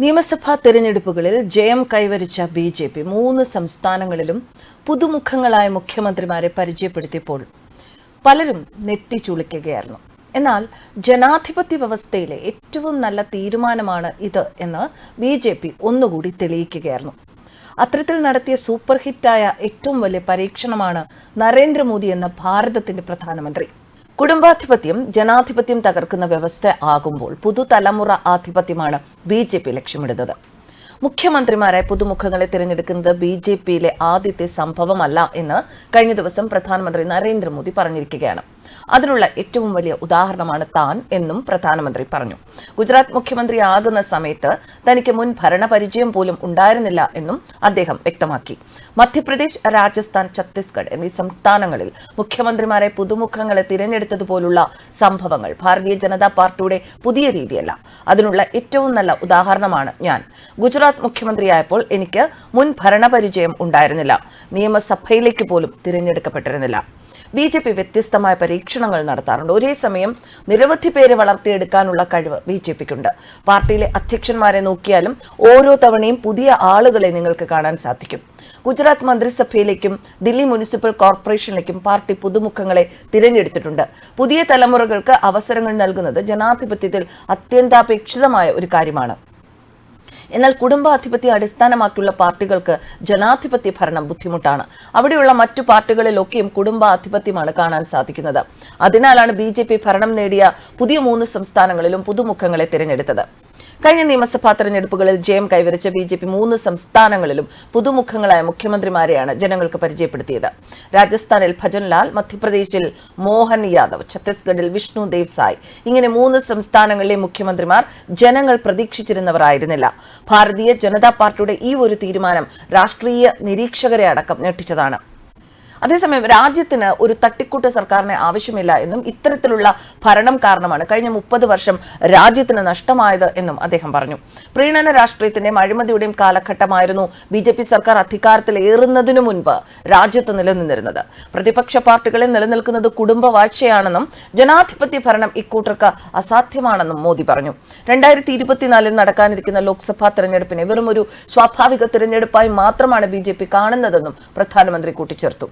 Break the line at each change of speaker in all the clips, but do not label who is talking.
നിയമസഭാ തെരഞ്ഞെടുപ്പുകളിൽ ജയം കൈവരിച്ച ബി ജെ പി മൂന്ന് സംസ്ഥാനങ്ങളിലും പുതുമുഖങ്ങളായ മുഖ്യമന്ത്രിമാരെ പരിചയപ്പെടുത്തിയപ്പോൾ പലരും നെറ്റിച്ചുളിക്കുകയായിരുന്നു എന്നാൽ ജനാധിപത്യ വ്യവസ്ഥയിലെ ഏറ്റവും നല്ല തീരുമാനമാണ് ഇത് എന്ന് ബി ജെ പി ഒന്നുകൂടി തെളിയിക്കുകയായിരുന്നു. അത്തരത്തിൽ നടത്തിയ സൂപ്പർ ഹിറ്റായ ഏറ്റവും വലിയ പരീക്ഷണമാണ് നരേന്ദ്രമോദി എന്ന ഭാരതത്തിന്റെ പ്രധാനമന്ത്രി. കുടുംബാധിപത്യം ജനാധിപത്യം തകർക്കുന്ന വ്യവസ്ഥ ആകുമ്പോൾ പുതുതലമുറ ആധിപത്യമാണ് ബി ജെ പി ലക്ഷ്യമിടുന്നത്. മുഖ്യമന്ത്രിമാരായ പുതുമുഖങ്ങളെ തിരഞ്ഞെടുക്കുന്നത് ബി ജെ പിയിലെ ആദ്യത്തെ സംഭവമല്ല എന്ന് കഴിഞ്ഞ ദിവസം പ്രധാനമന്ത്രി നരേന്ദ്രമോദി പറഞ്ഞിരിക്കുകയാണ്. അതിനുള്ള ഏറ്റവും വലിയ ഉദാഹരണമാണ് താൻ എന്നും പ്രധാനമന്ത്രി പറഞ്ഞു. ഗുജറാത്ത് മുഖ്യമന്ത്രി ആകുന്ന സമയത്ത് തനിക്ക് മുൻ ഭരണപരിചയം പോലും ഉണ്ടായിരുന്നില്ല എന്നും അദ്ദേഹം വ്യക്തമാക്കി. മധ്യപ്രദേശ് രാജസ്ഥാൻ ഛത്തീസ്ഗഡ് എന്നീ സംസ്ഥാനങ്ങളിൽ മുഖ്യമന്ത്രിമാരെ പുതുമുഖങ്ങളെ തിരഞ്ഞെടുത്തതുപോലുള്ള സംഭവങ്ങൾ ഭാരതീയ ജനതാ പാർട്ടിയുടെ പുതിയ രീതിയല്ല. അതിനുള്ള ഏറ്റവും നല്ല ഉദാഹരണമാണ് ഞാൻ. ഗുജറാത്ത് മുഖ്യമന്ത്രിയായപ്പോൾ എനിക്ക് മുൻ ഭരണപരിചയം ഉണ്ടായിരുന്നില്ല. നിയമസഭയിലേക്ക് പോലും തിരഞ്ഞെടുക്കപ്പെട്ടിരുന്നില്ല. ബി ജെ പി വ്യത്യസ്തമായ പരീക്ഷണങ്ങൾ നടത്താറുണ്ട്. ഒരേ സമയം നിരവധി പേരെ വളർത്തിയെടുക്കാനുള്ള കഴിവ് ബി ജെ പിക്കുണ്ട്. പാർട്ടിയിലെ അധ്യക്ഷന്മാരെ നോക്കിയാലും ഓരോ തവണയും പുതിയ ആളുകളെ നിങ്ങൾക്ക് കാണാൻ സാധിക്കും. ഗുജറാത്ത് മന്ത്രിസഭയിലേക്കും ദില്ലി മുനിസിപ്പൽ കോർപ്പറേഷനിലേക്കും പാർട്ടി പുതുമുഖങ്ങളെ തിരഞ്ഞെടുത്തിട്ടുണ്ട്. പുതിയ തലമുറകൾക്ക് അവസരങ്ങൾ നൽകുന്നത് ജനാധിപത്യത്തിൽ അത്യന്താപേക്ഷിതമായ ഒരു കാര്യമാണ്. എന്നാൽ കുടുംബാധിപത്യം അടിസ്ഥാനമാക്കിയുള്ള പാർട്ടികൾക്ക് ജനാധിപത്യ ഭരണം ബുദ്ധിമുട്ടാണ്. അവിടെയുള്ള മറ്റു പാർട്ടികളിലൊക്കെയും കുടുംബാധിപത്യമാണ് കാണാൻ സാധിക്കുന്നത്. അതിനാലാണ് ബി ഭരണം നേടിയ പുതിയ മൂന്ന് സംസ്ഥാനങ്ങളിലും പുതുമുഖങ്ങളെ തിരഞ്ഞെടുത്തത്. കഴിഞ്ഞ നിയമസഭാ തെരഞ്ഞെടുപ്പുകളിൽ ജയം കൈവരിച്ച ബി ജെ പി മൂന്ന് സംസ്ഥാനങ്ങളിലും പുതുമുഖങ്ങളായ മുഖ്യമന്ത്രിമാരെയാണ് ജനങ്ങൾക്ക് പരിചയപ്പെടുത്തിയത്. രാജസ്ഥാനിൽ ഭജൻലാൽ മധ്യപ്രദേശിൽ മോഹൻ യാദവ് ഛത്തീസ്ഗഡിൽ വിഷ്ണു ദേവ് സായ്. ഇങ്ങനെ മൂന്ന് സംസ്ഥാനങ്ങളിലെ മുഖ്യമന്ത്രിമാർ ജനങ്ങൾ പ്രതീക്ഷിച്ചിരുന്നവരായിരുന്നില്ല. ഭാരതീയ ജനതാ പാർട്ടിയുടെ ഈ ഒരു തീരുമാനം രാഷ്ട്രീയ നിരീക്ഷകരെ അടക്കം ഞെട്ടിച്ചതാണ്. അതേസമയം രാജ്യത്തിന് ഒരു തട്ടിക്കൂട്ട് സർക്കാരിനെ ആവശ്യമില്ല എന്നും ഇത്തരത്തിലുള്ള ഭരണം കാരണമാണ് കഴിഞ്ഞ മുപ്പത് വർഷം രാജ്യത്തിന് നഷ്ടമായത് എന്നും അദ്ദേഹം പറഞ്ഞു. പ്രീണന രാഷ്ട്രീയത്തിന്റെയും അഴിമതിയുടെയും കാലഘട്ടമായിരുന്നു ബി ജെ പി സർക്കാർ അധികാരത്തിലേറുന്നതിനു മുൻപ് രാജ്യത്ത് നിലനിന്നിരുന്നത്. പ്രതിപക്ഷ പാർട്ടികളിൽ നിലനിൽക്കുന്നത് കുടുംബ വാഴ്ചയാണെന്നും ജനാധിപത്യ ഭരണം ഇക്കൂട്ടർക്ക് അസാധ്യമാണെന്നും മോദി പറഞ്ഞു. രണ്ടായിരത്തി ഇരുപത്തിനാലിൽ നടക്കാനിരിക്കുന്ന ലോക്സഭാ തെരഞ്ഞെടുപ്പിനെ വെറും ഒരു സ്വാഭാവിക തെരഞ്ഞെടുപ്പായി മാത്രമാണ് ബി കാണുന്നതെന്നും പ്രധാനമന്ത്രി കൂട്ടിച്ചേർത്തു.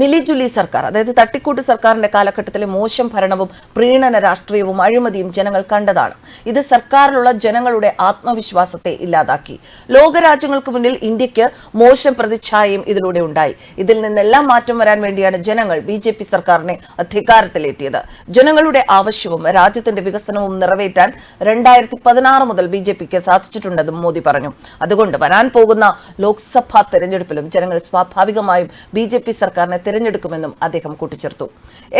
മിലി ജുലി സർക്കാർ അതായത് തട്ടിക്കൂട്ട് സർക്കാരിന്റെ കാലഘട്ടത്തിലെ മോശം ഭരണവും പ്രീണന രാഷ്ട്രീയവും അഴിമതിയും ജനങ്ങൾ കണ്ടതാണ്. ഇത് സർക്കാരിലുള്ള ജനങ്ങളുടെ ആത്മവിശ്വാസത്തെ ഇല്ലാതാക്കി. ലോകരാജ്യങ്ങൾക്ക് മുന്നിൽ ഇന്ത്യയ്ക്ക് മോശം പ്രതിച്ഛായയും ഇതിലൂടെ ഉണ്ടായി. ഇതിൽ നിന്നെല്ലാം മാറ്റം വരാൻ വേണ്ടിയാണ് ജനങ്ങൾ ബി ജെ പി സർക്കാരിനെ അധികാരത്തിലെത്തിയത് ജനങ്ങളുടെ ആവശ്യവും രാജ്യത്തിന്റെ വികസനവും നിറവേറ്റാൻ രണ്ടായിരത്തി പതിനാറ് മുതൽ ബി ജെ പിക്ക് സാധിച്ചിട്ടുണ്ടെന്നും മോദി പറഞ്ഞു. അതുകൊണ്ട് വരാൻ പോകുന്ന ലോക്സഭാ തെരഞ്ഞെടുപ്പിലും ജനങ്ങൾ സ്വാഭാവികമായും ബി ജെ പി സർക്കാരിനെ തിരഞ്ഞെടുക്കുമെന്നും അദ്ദേഹം കൂട്ടിച്ചേർത്തു.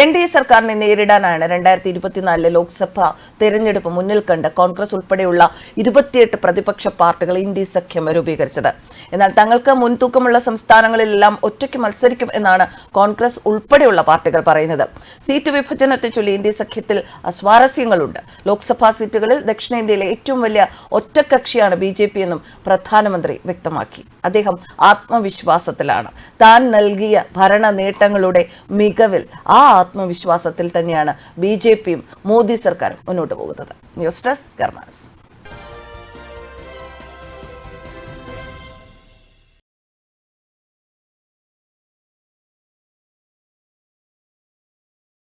എൻ ഡി എ സർക്കാരിനെ നേരിടാനാണ് രണ്ടായിരത്തി ഇരുപത്തിനാലിലെ ലോക്സഭ തെരഞ്ഞെടുപ്പ് മുന്നിൽ കണ്ട് കോൺഗ്രസ് ഉൾപ്പെടെയുള്ള ഇരുപത്തിയെട്ട് പ്രതിപക്ഷ പാർട്ടികൾ ഇന്ത്യ സഖ്യം രൂപീകരിച്ചത്. എന്നാൽ തങ്ങൾക്ക് മുൻതൂക്കമുള്ള സംസ്ഥാനങ്ങളിലെല്ലാം ഒറ്റയ്ക്ക് മത്സരിക്കും എന്നാണ് കോൺഗ്രസ് ഉൾപ്പെടെയുള്ള പാർട്ടികൾ പറയുന്നത്. സീറ്റ് വിഭജനത്തെ ചൊല്ലി ഇന്ത്യ സഖ്യത്തിൽ സ്വാരസ്യങ്ങളുണ്ട് ലോക്സഭാ സീറ്റുകളിൽ ദക്ഷിണേന്ത്യയിലെ ഏറ്റവും വലിയ ഒറ്റക്കക്ഷിയാണ് ബി ജെ പി എന്നും പ്രധാനമന്ത്രി വ്യക്തമാക്കി. അദ്ദേഹം ആത്മവിശ്വാസത്തിലാണ്. താൻ നൽകിയ ഭരണ നേട്ടങ്ങളുടെ മികവിൽ ആ ആത്മവിശ്വാസത്തിൽ തന്നെയാണ് ബി ജെ പിയും മോദി സർക്കാരും മുന്നോട്ട് പോകുന്നത്. News desk കർമാനസ്.